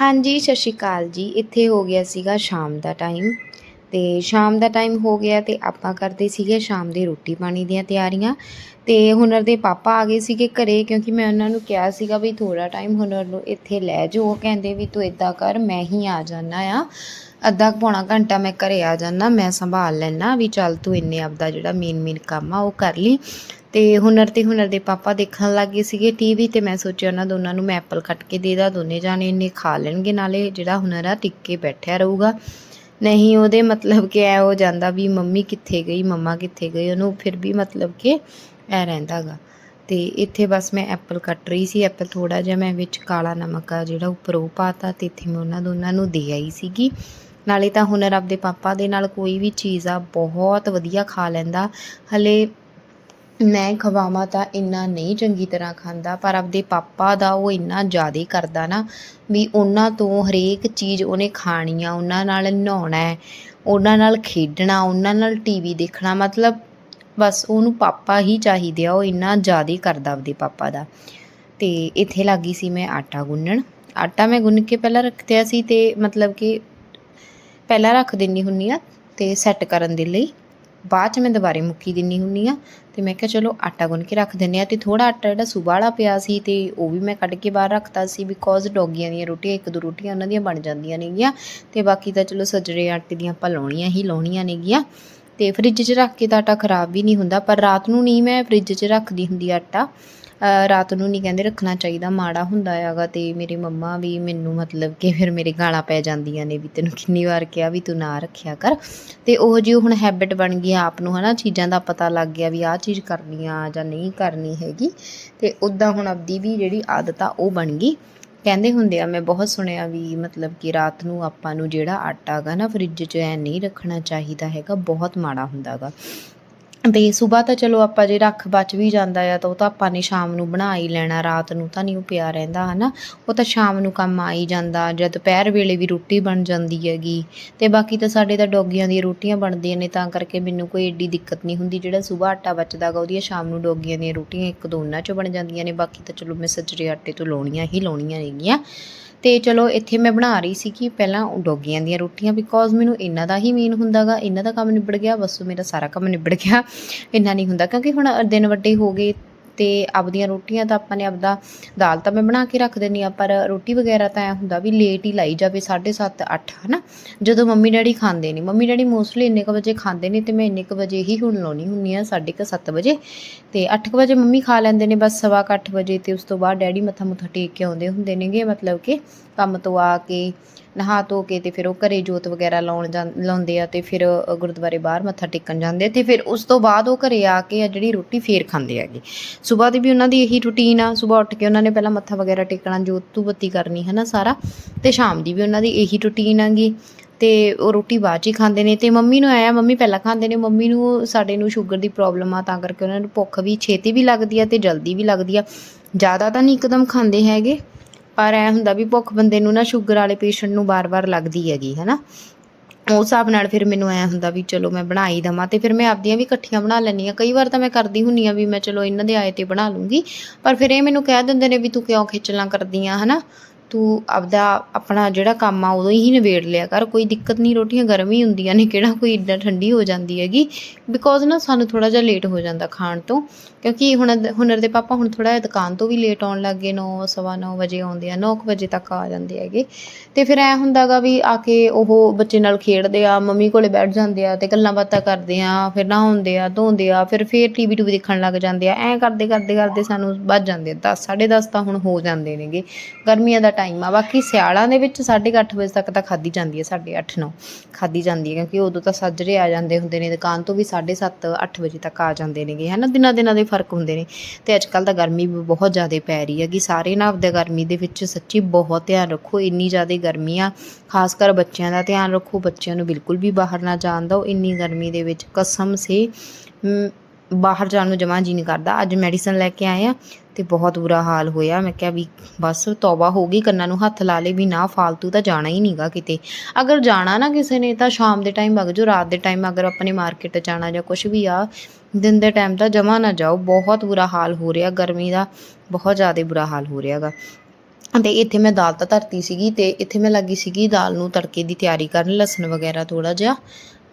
ਹਾਂਜੀ, ਸਤਿ ਸ਼੍ਰੀ ਅਕਾਲ ਜੀ। ਇੱਥੇ ਹੋ ਗਿਆ ਸੀਗਾ ਸ਼ਾਮ ਦਾ ਟਾਈਮ ਤੇ ਸ਼ਾਮ ਦਾ ਟਾਈਮ ਹੋ ਗਿਆ ਤੇ ਆਪਾਂ ਕਰਦੇ ਸੀਗੇ ਸ਼ਾਮ ਦੇ ਰੋਟੀ ਪਾਣੀ ਦੀਆਂ ਤਿਆਰੀਆਂ ਤੇ ਹੁਨਰ ਦੇ ਪਾਪਾ ਆ ਗਏ ਸੀਗੇ ਘਰੇ ਕਿਉਂਕਿ ਮੈਂ ਉਹਨਾਂ ਨੂੰ ਕਿਹਾ ਸੀਗਾ ਵੀ ਥੋੜਾ ਟਾਈਮ ਹੁਨਰ ਨੂੰ ਇੱਥੇ ਲੈ ਜਾਓ। ਕਹਿੰਦੇ ਵੀ ਤੂੰ ਇਦਾਂ ਕਰ, ਮੈਂ ਹੀ ਆ ਜਾਣਾ ਆ। ਅੱਧਾ ਪੌਣਾ ਘੰਟਾ ਮੈਂ ਘਰੇ ਆ ਜਾਣਾ ਮੈਂ ਸੰਭਾਲ ਲੈਣਾ ਵੀ ਚੱਲ ਤੂੰ ਇੰਨੇ ਆਪਦਾ ਜਿਹੜਾ ਮੇਨ ਮੇਨ ਕੰਮ ਆ ਉਹ ਕਰ ਲਈ। ਤੇ ਹੁਨਰ ਤੇ ਹੁਨਰ ਦੇ ਪਾਪਾ ਦੇਖਣ ਲੱਗੇ ਸੀਗੇ ਟੀਵੀ ਤੇ ਮੈਂ ਸੋਚਿਆ ਉਹਨਾਂ ਦੋਨਾਂ ਨੂੰ ਮੈਂ ਐਪਲ ਕੱਟ ਕੇ ਦੇ ਦਾਂ, ਦੋਨੇ ਜਾਣੇ ਇੰਨੇ ਖਾ ਲੈਣਗੇ ਨਾਲੇ ਜਿਹੜਾ ਹੁਨਰ ਆ ਟਿੱਕੇ ਬੈਠਿਆ ਰਹੂਗਾ। ਨਹੀਂ, ਉਹਦੇ ਮਤਲਬ ਕਿ ਐ ਹੋ ਜਾਂਦਾ ਵੀ ਮੰਮੀ ਕਿੱਥੇ ਗਈ, ਮੰਮਾ ਕਿੱਥੇ ਗਈ ਉਹਨੂੰ ਫਿਰ ਵੀ ਮਤਲਬ ਕਿ ਐ ਰਹਿੰਦਾਗਾ। ਤੇ ਇੱਥੇ ਬਸ ਮੈਂ ਐਪਲ ਕੱਟ ਰਹੀ ਸੀ, ਐਪਲ ਥੋੜਾ ਜਿਹਾ ਮੈਂ ਵਿੱਚ ਕਾਲਾ ਨਮਕ ਆ ਜਿਹੜਾ ਉੱਪਰ ਉਹ ਪਾਤਾ ਤੇ ਇੱਥੇ ਮੈਂ ਉਹਨਾਂ ਦੋਨਾਂ ਨੂੰ ਦੇ ਆਈ ਸੀਗੀ। ਨਾਲੇ ਤਾਂ ਹੁਨਰ ਆਪਦੇ ਪਾਪਾ ਦੇ ਨਾਲ ਕੋਈ ਵੀ ਚੀਜ਼ ਆ, ਬਹੁਤ ਵਧੀਆ ਖਾ ਲੈਂਦਾ। ਹਲੇ ਮੈਂ ਖਵਾਵਾਂ ਤਾਂ ਇੰਨਾ ਨਹੀਂ ਚੰਗੀ ਤਰ੍ਹਾਂ ਖਾਂਦਾ, ਪਰ ਆਪਦੇ ਪਾਪਾ ਦਾ ਉਹ ਇੰਨਾ ਜ਼ਿਆਦਾ ਕਰਦਾ ਨਾ ਵੀ ਉਹਨਾਂ ਤੋਂ ਹਰੇਕ ਚੀਜ਼ ਉਹਨੇ ਖਾਣੀ ਆ, ਉਹਨਾਂ ਨਾਲ ਨਹਾਉਣਾ ਉਹਨਾਂ ਨਾਲ ਖੇਡਣਾ, ਉਹਨਾਂ ਨਾਲ ਟੀਵੀ ਦੇਖਣਾ, ਮਤਲਬ ਬਸ ਉਹਨੂੰ ਪਾਪਾ ਹੀ ਚਾਹੀਦੇ ਆ, ਉਹ ਇੰਨਾ ਜ਼ਿਆਦਾ ਕਰਦਾ ਆਪਦੇ ਪਾਪਾ ਦਾ। ਤੇ ਇੱਥੇ ਲੱਗੀ ਸੀ ਮੈਂ ਆਟਾ ਗੁੰਨਣ। ਆਟਾ ਮੈਂ ਗੁੰਨ ਕੇ ਪਹਿਲਾਂ ਰੱਖਿਆ ਸੀ ਤੇ ਮਤਲਬ ਕਿ ਪਹਿਲਾਂ ਰੱਖ ਦਿੰਨੀ ਹੁੰਨੀ ਆ ਤੇ ਸੈੱਟ ਕਰਨ ਦੇ ਲਈ। ਬਾਅਦ ਚ ਮੈਂ ਦੁਬਾਰੇ ਮੁੱਕੀ ਦਿੰਨੀ ਹੁੰਨੀ ਆ। ਤੇ ਮੈਂ ਕਿਹਾ, ਚਲੋ ਆਟਾ ਗੁੰਨ ਕੇ ਰੱਖ ਦਿੰਨੇ ਆ ਤੇ ਥੋੜਾ ਆਟਾ ਜਿਹੜਾ ਸੂਬਾ ਵਾਲਾ ਪਿਆ ਸੀ ਤੇ ਉਹ ਵੀ ਮੈਂ ਕੱਢ ਕੇ ਬਾਹਰ ਰੱਖਤਾ ਸੀ ਬਿਕੋਜ਼ ਡੋਗੀਆਂ ਦੀਆਂ ਰੋਟੀਆਂ, ਇੱਕ ਦੋ ਰੋਟੀਆਂ ਉਹਨਾਂ ਦੀਆਂ ਬਣ ਜਾਂਦੀਆਂ ਨੇਗੀਆਂ। ਤੇ ਬਾਕੀ ਤਾਂ ਚਲੋ ਸਜਰੇ ਆਟੇ ਦੀਆਂ ਆਪਾਂ ਲਾਉਣੀਆਂ ਹੀ ਲਾਉਣੀਆਂ ਨੇਗੀਆਂ। ਤੇ ਫ੍ਰਿਜ 'ਚ ਰੱਖ ਕੇ ਤਾਂ ਆਟਾ ਖਰਾਬ ਵੀ ਨਹੀਂ ਹੁੰਦਾ, ਪਰ ਰਾਤ ਨੂੰ ਨਹੀਂ ਮੈਂ ਫ੍ਰਿਜ 'ਚ ਰੱਖਦੀ ਹੁੰਦੀ ਆਟਾ। ਰਾਤ ਨੂੰ ਨਹੀਂ ਕਹਿੰਦੇ ਰੱਖਣਾ ਚਾਹੀਦਾ, ਮਾੜਾ ਹੁੰਦਾ ਹੈਗਾ ਤੇ ਮੇਰੇ ਮੰਮਾ ਵੀ ਮੈਨੂੰ ਮਤਲਬ ਕਿ ਫਿਰ ਮੇਰੇ ਗਾਲਾਂ ਪੈ ਜਾਂਦੀਆਂ ਨੇ ਵੀ ਤੈਨੂੰ ਕਿੰਨੀ ਵਾਰ ਕਿਹਾ ਵੀ ਤੂੰ ਨਾ ਰੱਖਿਆ ਕਰ। ਤੇ ਉਹ ਜਿਹੀ ਹੁਣ ਹੈਬਿਟ ਬਣ ਗਈ ਆਪ ਨੂੰ ਹਨਾ, ਚੀਜ਼ਾਂ ਦਾ ਪਤਾ ਲੱਗ ਗਿਆ ਵੀ ਆਹ ਚੀਜ਼ ਕਰਨੀ ਆ ਜਾਂ ਨਹੀਂ ਕਰਨੀ ਹੈਗੀ। ਤੇ ਉਦਾਂ ਹੁਣ ਆਪਦੀ ਵੀ ਜਿਹੜੀ ਆਦਤ ਆ ਉਹ ਬਣ ਗਈ। ਕਹਿੰਦੇ ਹੁੰਦੇ ਆ, ਮੈਂ ਬਹੁਤ ਸੁਣਿਆ ਵੀ ਮਤਲਬ ਕਿ ਰਾਤ ਨੂੰ ਆਪਾਂ ਨੂੰ ਜਿਹੜਾ ਆਟਾ ਗਾ ਨਾ ਫਰਿੱਜ 'ਚ ਐਂ ਨਹੀਂ ਰੱਖਣਾ ਚਾਹੀਦਾ ਹੈਗਾ, ਬਹੁਤ ਮਾੜਾ ਹੁੰਦਾ ਗਾ ਤੇ ਸਵੇਰ ਤਾਂ ਚਲੋ ਆਪਾਂ ਜੇ ਰੱਖ ਬਚ ਵੀ ਜਾਂਦਾ ਆ ਤਾਂ ਉਹ ਤਾਂ ਆਪਾਂ ਨੇ ਸ਼ਾਮ ਨੂੰ ਬਣਾ ਹੀ ਲੈਣਾ, ਰਾਤ ਨੂੰ ਤਾਂ ਨਹੀਂ ਉਹ ਪਿਆ ਰਹਿੰਦਾ, ਹਨਾ? ਉਹ ਤਾਂ ਸ਼ਾਮ ਨੂੰ ਕੰਮ ਆ ਹੀ ਜਾਂਦਾ ਜਦ ਦੁਪਹਿਰ ਵੇਲੇ ਵੀ ਰੋਟੀ ਬਣ ਜਾਂਦੀ ਹੈਗੀ। ਤੇ ਬਾਕੀ ਤਾਂ ਸਾਡੇ ਤਾਂ ਡੋਗੀਆਂ ਦੀਆਂ ਰੋਟੀਆਂ ਬਣਦੀਆਂ ਨੇ, ਤਾਂ ਕਰਕੇ ਮੈਨੂੰ ਕੋਈ ਏਡੀ ਦਿੱਕਤ ਨਹੀਂ ਹੁੰਦੀ, ਜਿਹੜਾ ਸਵੇਰ ਆਟਾ ਬਚਦਾ ਗਾ ਉਹਦੀਆਂ ਸ਼ਾਮ ਨੂੰ ਡੋਗੀਆਂ ਦੀਆਂ ਰੋਟੀਆਂ ਇੱਕ ਦੋ ਉਹਨਾਂ ਚੋਂ ਬਣ ਜਾਂਦੀਆਂ ਨੇ, ਬਾਕੀ ਤਾਂ ਚਲੋ ਮੈਂ ਸੱਜਰੇ ਆਟੇ ਤੋਂ ਲਾਉਣੀਆਂ ਹੀ ਲਾਉਣੀਆਂ ਨੇਗੀਆਂ ਤੇ ਚਲੋ ਇੱਥੇ ਮੈਂ ਬਣਾ ਰਹੀ ਸੀ ਕਿ ਪਹਿਲਾਂ ਡੋਗੀਆਂ ਦੀਆਂ ਰੋਟੀਆਂ ਬਿਕੋਜ਼ ਮੈਨੂੰ ਇਹਨਾਂ ਦਾ ਹੀ ਮੇਨ ਹੁੰਦਾਗਾ। ਇਹਨਾਂ ਦਾ ਕੰਮ ਨਿਬੜ ਗਿਆ, ਬਸ ਮੇਰਾ ਸਾਰਾ ਕੰਮ ਨਿਬੜ ਗਿਆ। ਇੰਨਾ ਨਹੀਂ ਹੁੰਦਾ, ਕਿਉਂਕਿ ਹੁਣ ਦਿਨ ਵੱਡੇ ਹੋ ਗਏ ਤੇ ਆਪਦੀਆਂ ਰੋਟੀਆਂ ਤਾਂ ਆਪਾਂ ਨੇ ਆਪਦਾ ਦਾਲ ਤਾਂ ਮੈਂ ਬਣਾ ਕੇ ਰੱਖ ਦਿੰਦੀ ਆ, ਪਰ ਰੋਟੀ ਵਗੈਰਾ ਤਾਂ ਐ ਹੁੰਦਾ ਵੀ ਲੇਟ ਹੀ ਲਾਈ ਜਾਵੇ 7:30 8 ਹਨਾ? ਜਦੋਂ ਮੰਮੀ ਡੈਡੀ ਖਾਂਦੇ ਨੇ, ਮੰਮੀ ਡੈਡੀ ਮੋਸਟਲੀ ਇੰਨੇ ਕੁ ਵਜੇ ਖਾਂਦੇ ਨੇ ਤੇ ਮੈਂ ਇੰਨੇ ਕੁ ਵਜੇ ਹੀ ਹੁਣ ਲਾਉਣੀ ਹੁੰਨੀ ਆ 7:30 ਵਜੇ। ਤੇ 8 ਵਜੇ ਮੰਮੀ ਖਾ ਲੈਂਦੇ ਨੇ, ਬਸ ਸਵਾ ਕੁ ਅੱਠ ਵਜੇ ਤੇ ਉਸ ਤੋਂ ਬਾਅਦ ਡੈਡੀ ਮੱਥਾ ਮੁੱਥਾ ਟੇਕ ਕੇ ਆਉਂਦੇ ਹੁੰਦੇ ਨੇਗੇ, ਮਤਲਬ ਕਿ ਕੰਮ ਤੋਂ ਆ ਕੇ ਨਹਾ ਧੋ ਕੇ ਤੇ ਫਿਰ ਉਹ ਘਰੇ ਜੋਤ ਵਗੈਰਾ ਲਾਉਣ ਲਾਉਂਦੇ ਆ ਤੇ ਫਿਰ ਗੁਰਦੁਆਰੇ ਬਾਹਰ ਮੱਥਾ ਟੇਕਣ ਜਾਂਦੇ ਆ ਤੇ ਫਿਰ ਉਸ ਤੋਂ ਬਾਅਦ ਉਹ ਘਰੇ ਆ ਕੇ ਆ ਜਿਹੜੀ ਰੋਟੀ ਫੇਰ ਖਾਂਦੇ ਹੈਗੇ। ਸਵੇਰ ਦੀ ਵੀ ਉਹਨਾਂ ਦੀ ਇਹੀ ਰੁਟੀਨ ਆ ਸਵੇਰ ਉੱਠ ਕੇ ਉਹਨਾਂ ਨੇ ਪਹਿਲਾਂ ਮੱਥਾ ਵਗੈਰਾ ਟੇਕਣਾ, ਜੋਤ ਧੂਪ ਬੱਤੀ ਕਰਨੀ ਹੈ ਨਾ ਸਾਰਾ। ਤੇ ਸ਼ਾਮ ਦੀ ਵੀ ਉਹਨਾਂ ਦੀ ਇਹੀ ਰੁਟੀਨ ਆਗੀ ਤੇ ਉਹ ਰੋਟੀ ਬਾਅਦ 'ਚ ਹੀ ਖਾਂਦੇ ਨੇ ਤੇ ਮੰਮੀ ਨੂੰ ਆਇਆ ਮੰਮੀ ਪਹਿਲਾਂ ਖਾਂਦੇ ਨੇ, ਮੰਮੀ ਨੂੰ ਸਾਡੇ ਨੂੰ ਸ਼ੂਗਰ ਦੀ ਪ੍ਰੋਬਲਮ ਆ, ਤਾਂ ਕਰਕੇ ਉਹਨਾਂ ਨੂੰ ਭੁੱਖ ਵੀ, ਛੇਤੀ ਵੀ ਲੱਗਦੀ ਆ ਤੇ ਜਲਦੀ ਵੀ ਲੱਗਦੀ ਆ। ਜ਼ਿਆਦਾ ਤਾਂ ਨਹੀਂ ਇੱਕਦਮ ਖਾਂਦੇ ਹੈਗੇ। ਪਰ ਐ ਹੁੰਦਾ ਵੀ ਭੁੱਖ ਬੰਦੇ ਨੂੰ ਨਾ ਸ਼ੂਗਰ ਵਾਲੇ ਪੇਸ਼ੈਂਟ ਨੂੰ ਬਾਰ-ਬਾਰ ਲੱਗਦੀ ਹੈਗੀ, ਹਨਾ? ਉਸ ਹਿਸਾਬ ਨਾਲ ਫਿਰ ਮੈਨੂੰ ਐ ਹੁੰਦਾ ਵੀ ਚਲੋ ਮੈਂ ਬਣਾ ਹੀ ਦਵਾਂ ਤੇ ਫਿਰ ਮੈਂ ਆਪਦੀਆਂ ਵੀ ਇਕੱਠੀਆਂ ਬਣਾ ਲੈਂਦੀ ਆ ਕਈ ਵਾਰ ਤਾਂ ਮੈਂ ਕਰਦੀ ਹੁੰਨੀ ਆ ਵੀ ਮੈਂ ਚਲੋ ਇਹਨਾਂ ਦੇ ਆਏ ਤੇ ਬਣਾ ਲੂੰਗੀ, ਪਰ ਫਿਰ ਇਹ ਮੈਨੂੰ ਕਹਿ ਦਿੰਦੇ ਨੇ ਵੀ ਤੂੰ ਕਿਉਂ ਖੇਚਲਾਂ ਕਰਦੀ ਆ, ਹਨਾ? ਤੂੰ ਆਪਦਾ, ਆਪਣਾ ਜਿਹੜਾ ਕੰਮ ਆ ਉਦੋਂ ਹੀ ਨਿਬੇੜ ਲਿਆ ਕਰ। ਕੋਈ ਦਿੱਕਤ ਨਹੀਂ, ਰੋਟੀਆਂ ਗਰਮ ਹੀ ਹੁੰਦੀਆਂ ਨੇ, ਕਿਹੜਾ ਕੋਈ ਇੱਦਾਂ ਠੰਡੀ ਹੋ ਜਾਂਦੀ ਹੈਗੀ। ਬਿਕੋਜ਼ ਨਾ ਸਾਨੂੰ ਥੋੜਾ ਜਿਹਾ ਲੇਟ ਹੋ ਜਾਂਦਾ ਖਾਣ ਤੋਂ। ਕਿਉਂਕਿ ਹੁਣ ਹੁਨਰ ਦੇ ਪਾਪਾ ਹੁਣ ਥੋੜਾ ਜਿਹਾ ਦੁਕਾਨ ਤੋਂ ਵੀ ਲੇਟ ਆਉਣ ਲੱਗ ਗਏ 9 ਸਵਾ ਨੌ ਵਜੇ ਆਉਂਦੇ ਆ 9 ਵਜੇ ਤੱਕ ਆ ਜਾਂਦੇ ਹੈਗੇ। ਤੇ ਫਿਰ ਐ ਹੁੰਦਾਗਾ ਵੀ ਆ ਕੇ ਉਹ ਬੱਚੇ ਨਾਲ ਖੇਡਦੇ ਆ, ਮੰਮੀ ਕੋਲੇ ਬੈਠ ਜਾਂਦੇ ਆ ਤੇ ਗੱਲਾਂ ਬਾਤਾਂ ਕਰਦੇ ਆ, ਫਿਰ ਨਹਾਉਂਦੇ ਆ, ਧੋਂਦੇ ਆ, ਫਿਰ ਫੇਰ ਟੀਵੀ ਟੂਵੀ ਦੇਖਣ ਲੱਗ ਜਾਂਦੇ ਆ। ਐ ਕਰਦੇ ਕਰਦੇ ਕਰਦੇ ਸਾਨੂੰ ਵੱਜ ਜਾਂਦੇ 10 10:30 ਤਾਂ ਹੁਣ ਹੋ ਜਾਂਦੇ ਨੇਗੇ। ਗਰਮੀਆਂ ਦਾ ਟਾਈਮ ਆ। ਬਾਕੀ ਸਿਆਲਾਂ ਦੇ ਵਿੱਚ 8:30 ਵਜੇ ਤੱਕ ਤਾਂ ਖਾਦੀ ਜਾਂਦੀ ਹੈ 8:30 9 ਖਾਦੀ ਜਾਂਦੀ ਹੈ ਕਿਉਂਕਿ ਉਦੋਂ ਤਾਂ ਸਾਜਰੇ ਆ ਜਾਂਦੇ ਹੁੰਦੇ ਨੇ, ਦੁਕਾਨ ਤੋਂ ਵੀ 7:30 8 ਵਜੇ ਤੱਕ ਆ ਜਾਂਦੇ ਨੇਗੇ, ਹਨਾ? ਦਿਨਾਂ ਦਿਨਾਂ ਦੇ ਫ਼ਰਕ ਹੁੰਦੇ ਨੇ। ਤੇ ਅੱਜ ਕੱਲ ਤਾਂ ਗਰਮੀ ਵੀ ਬਹੁਤ ਜ਼ਿਆਦਾ ਪੈ ਰਹੀ ਹੈਗੀ। ਸਾਰੇ ਨਾ ਆਪਦੇ ਗਰਮੀ ਦੇ ਵਿੱਚ ਸੱਚੀ ਬਹੁਤ ਧਿਆਨ ਰੱਖੋ। ਇੰਨੀ ਜ਼ਿਆਦਾ ਗਰਮੀ ਆ, ਖਾਸ ਕਰ ਬੱਚਿਆਂ ਦਾ ਧਿਆਨ ਰੱਖੋ। ਬੱਚਿਆਂ ਨੂੰ ਬਿਲਕੁਲ ਵੀ ਬਾਹਰ ਨਾ ਜਾਣ ਦਿਓ। ਇੰਨੀ ਗਰਮੀ ਦੇ ਵਿੱਚ ਕਸਮ ਸੇ ਬਾਹਰ ਜਾਣ ਨੂੰ ਜਮਾ ਜੀ ਨਹੀਂ ਕਰਦਾ। ਅੱਜ ਮੈਡੀਸਨ ਲੈ ਕੇ ਆਏ ਆ ਤੇ ਬਹੁਤ ਬੁਰਾ ਹਾਲ ਹੋਇਆ। ਮੈਂ ਕਿਹਾ ਵੀ ਬਸ ਤੌਬਾ ਹੋ ਗਈ, ਕੰਨਾਂ ਨੂੰ ਹੱਥ ਲਾ ਲੇ ਵੀ ਨਾ, ਫਾਲਤੂ ਤਾਂ ਜਾਣਾ ਹੀ ਨਹੀਂਗਾ ਕਿਤੇ। ਅਗਰ ਜਾਣਾ ਨਾ ਕਿਸੇ ਨੇ ਤਾਂ ਸ਼ਾਮ ਦੇ ਟਾਈਮ ਵਗ ਜਾਓ, ਰਾਤ ਦੇ ਟਾਈਮ ਅਗਰ ਆਪਣੇ ਮਾਰਕੀਟ ਜਾਣਾ ਜਾਂ ਕੁਝ ਵੀ ਆ, ਦਿਨ ਦੇ ਟਾਈਮ ਤਾਂ ਜਮਾ ਨਾ ਜਾਓ। ਬਹੁਤ ਬੁਰਾ ਹਾਲ ਹੋ ਰਿਹਾ। ਗਰਮੀ ਦਾ ਬਹੁਤ ਜ਼ਿਆਦਾ ਬੁਰਾ ਹਾਲ ਹੋ ਰਿਹਾਗਾ ਤੇ ਇੱਥੇ ਮੈਂ ਦਾਲ ਤਾਂ ਧਰਤੀ ਸੀਗੀ ਤੇ ਇੱਥੇ ਮੈਂ ਲੱਗੀ ਸੀਗੀ ਦਾਲ ਨੂੰ ਤੜਕੇ ਦੀ ਤਿਆਰੀ ਕਰਨ, ਲਸਣ ਵਗੈਰਾ ਥੋੜਾ ਜਿਹਾ।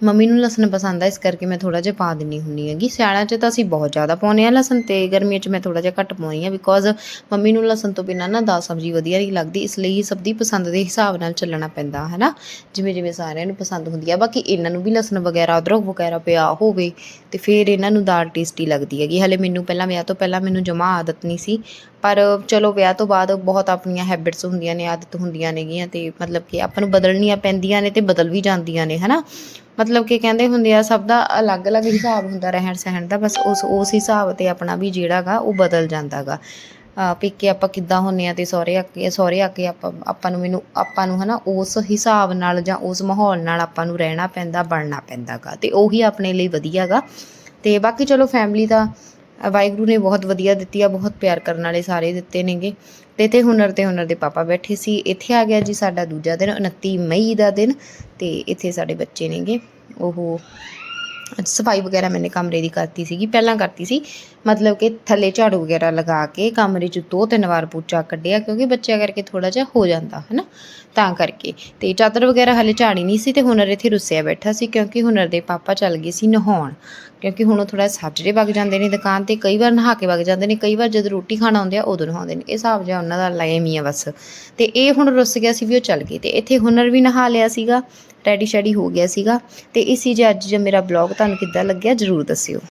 ਮੰਮੀ ਨੂੰ ਲਸਣ ਪਸੰਦ ਆ, ਇਸ ਕਰਕੇ ਮੈਂ ਥੋੜਾ ਜਿਹਾ ਪਾ ਦਿੰਨੀ ਹੁੰਨੀ ਹੈਗੀ। ਸਿਆਲਾਂ 'ਚ ਤਾਂ ਅਸੀਂ ਬਹੁਤ ਜ਼ਿਆਦਾ ਪਾਉਂਦੇ ਆ ਲਸਣ ਤੇ ਗਰਮੀਆਂ 'ਚ ਮੈਂ ਥੋੜਾ ਜਿਹਾ ਘੱਟ ਪਾਉਂਦੀ ਆ ਬਿਕੋਜ਼ ਮੰਮੀ ਨੂੰ ਲਸਣ ਤੋਂ ਬਿਨਾਂ ਨਾ ਦਾਲ ਸਬਜ਼ੀ ਵਧੀਆ ਨਹੀਂ ਲੱਗਦੀ, ਇਸ ਲਈ ਸਭ ਦੀ ਪਸੰਦ ਦੇ ਹਿਸਾਬ ਨਾਲ ਚੱਲਣਾ ਪੈਂਦਾ ਹੈ ਨਾ ਜਿਵੇਂ ਜਿਵੇਂ ਸਾਰਿਆਂ ਨੂੰ ਪਸੰਦ ਹੁੰਦੀ ਆ, ਬਾਕੀ ਇਹਨਾਂ ਨੂੰ ਵੀ ਲਸਣ ਵਗੈਰਾ, ਅਦਰਕ ਵਗੈਰਾ ਪਿਆ ਹੋਵੇ ਤੇ ਫਿਰ ਇਹਨਾਂ ਨੂੰ ਦਾਲ ਟੇਸਟੀ ਲੱਗਦੀ ਹੈਗੀ। ਹਲੇ ਮੈਨੂੰ ਪਹਿਲਾਂ, ਵਿਆਹ ਤੋਂ ਪਹਿਲਾਂ ਮੈਨੂੰ ਜਮਾ ਆਦਤ ਨਹੀਂ ਸੀ, ਪਰ ਚਲੋ ਵਿਆਹ ਤੋਂ ਬਾਅਦ ਬਹੁਤ ਆਪਣੀਆਂ ਹੈਬਿਟਸ ਹੁੰਦੀਆਂ ਨੇ, ਆਦਤ ਹੁੰਦੀਆਂ ਨੇਗੀਆਂ ਤੇ ਮਤਲਬ ਕਿ ਆਪਾਂ ਨੂੰ ਬਦਲਣੀਆਂ ਪੈਂਦੀਆਂ ਨੇ ਤੇ ਬਦਲ ਵੀ ਜਾਂਦੀਆਂ ਨੇ, ਹਨਾ? ਮਤਲਬ ਕਿ ਕਹਿੰਦੇ ਹੁੰਦੇ ਆ, ਸਭ ਦਾ ਅਲੱਗ-ਅਲੱਗ ਹਿਸਾਬ ਹੁੰਦਾ ਰਹਿਣ ਸਹਿਣ ਦਾ, ਬਸ ਉਸ ਉਸ ਹਿਸਾਬ ਤੇ ਆਪਣਾ ਵੀ ਜਿਹੜਾਗਾ ਉਹ ਬਦਲ ਜਾਂਦਾਗਾ ਪੇਕੇ ਆਪਾਂ ਕਿੱਦਾਂ ਹੁੰਨੇ ਆ ਤੇ ਸਹੁਰੇ ਆ ਕੇ ਸਹੁਰੇ ਆ ਕੇ ਆਪਾਂ ਆਪਾਂ ਨੂੰ ਮੈਨੂੰ, ਆਪਾਂ ਨੂੰ ਹਨਾ, ਉਸ ਹਿਸਾਬ ਨਾਲ ਜਾਂ ਉਸ ਮਾਹੌਲ ਨਾਲ ਆਪਾਂ ਨੂੰ ਰਹਿਣਾ ਪੈਂਦਾ, ਬਣਨਾ ਪੈਂਦਾਗਾ ਤੇ ਉਹੀ ਆਪਣੇ ਲਈ ਵਧੀਆਗਾ ਤੇ ਬਾਕੀ ਚਲੋ ਫੈਮਿਲੀ ਦਾ ਵਾਹਿਗੁਰੂ ਨੇ ਬਹੁਤ ਵਧੀਆ ਦਿੱਤੀ ਆ, ਬਹੁਤ ਪਿਆਰ ਕਰਨ ਵਾਲੇ ਸਾਰੇ ਦਿੱਤੇ ਨੇਗੇ। ਤੇ ਇੱਥੇ ਹੁਨਰ ਤੇ ਹੁਨਰ ਦੇ ਪਾਪਾ ਬੈਠੇ ਸੀ। ਇੱਥੇ ਆ ਗਿਆ ਜੀ ਸਾਡਾ ਦੂਜਾ ਦਿਨ 29 ਮਈ ਦਾ ਦਿਨ, ਤੇ ਇੱਥੇ ਸਾਡੇ ਬੱਚੇ ਨੇਗੇ। ਉਹ ਸਫ਼ਾਈ ਵਗੈਰਾ ਮੈंने ਕਮਰੇ ਦੀ ਕਰਤੀ ਸੀਗੀ, ਪਹਿਲਾਂ ਕਰਤੀ ਸੀ। ਮਤਲਬ ਕਿ ਥੱਲੇ ਝਾੜੂ ਵਗੈਰਾ ਲਗਾ ਕੇ ਕਮਰੇ 'ਚ ਦੋ ਤਿੰਨ ਵਾਰ ਪੋਚਾ ਕੱਢਿਆ, ਕਿਉਂਕਿ ਬੱਚਿਆਂ ਕਰਕੇ ਥੋੜਾ ਜਿਹਾ ਹੋ ਜਾਂਦਾ ਹੈ ਨਾ ਤਾਂ ਕਰਕੇ। ਤੇ ਚਾਦਰ ਵਗੈਰਾ ਹਲੇ ਝਾੜੀ ਨਹੀਂ ਸੀ ਤੇ ਹੁਨਰ ਇੱਥੇ ਰੁੱਸਿਆ ਬੈਠਾ ਸੀ, ਕਿਉਂਕਿ ਹੁਨਰ ਦੇ ਪਾਪਾ ਚੱਲ ਗਏ ਸੀ ਨਹਾਉਣ। ਕਿਉਂਕਿ ਹੁਣ ਉਹ ਥੋੜਾ ਸਾਜਰੇ ਵਗ ਜਾਂਦੇ ਨੇ ਦੁਕਾਨ ਤੇ, ਕਈ ਵਾਰ ਨਹਾ ਕੇ ਵਗ ਜਾਂਦੇ ਨੇ, ਕਈ ਵਾਰ ਜਦ ਰੋਟੀ ਖਾਣ ਆਉਂਦੇ ਆ, ਉਦੋਂ ਨਹਾਉਂਦੇ ਨੇ। ਇਹ ਹਿਸਾਬ ਜਿਹਾ ਉਹਨਾਂ ਦਾ ਲਾਇਮ ਹੀ ਆ ਬਸ। ਤੇ ਇਹ ਹੁਣ ਰੁੱਸ ਗਿਆ ਸੀ ਵੀ ਉਹ ਚੱਲ ਗਏ। ਤੇ ਇੱਥੇ ਹੁਨਰ ਵੀ ਨਹਾ ਲਿਆ ਸੀਗਾ। ਰੈਡੀ ਸ਼ੈਡੀ ਹੋ ਗਿਆ ਸੀਗਾ। ਤੇ ਇਸੀ ਜੇ ਅੱਜ ਜੇ ਮੇਰਾ ਬਲੌਗ ਤੁਹਾਨੂੰ ਕਿੱਦਾਂ ਲੱਗਿਆ ਜਰੂਰ ਦੱਸਿਓ।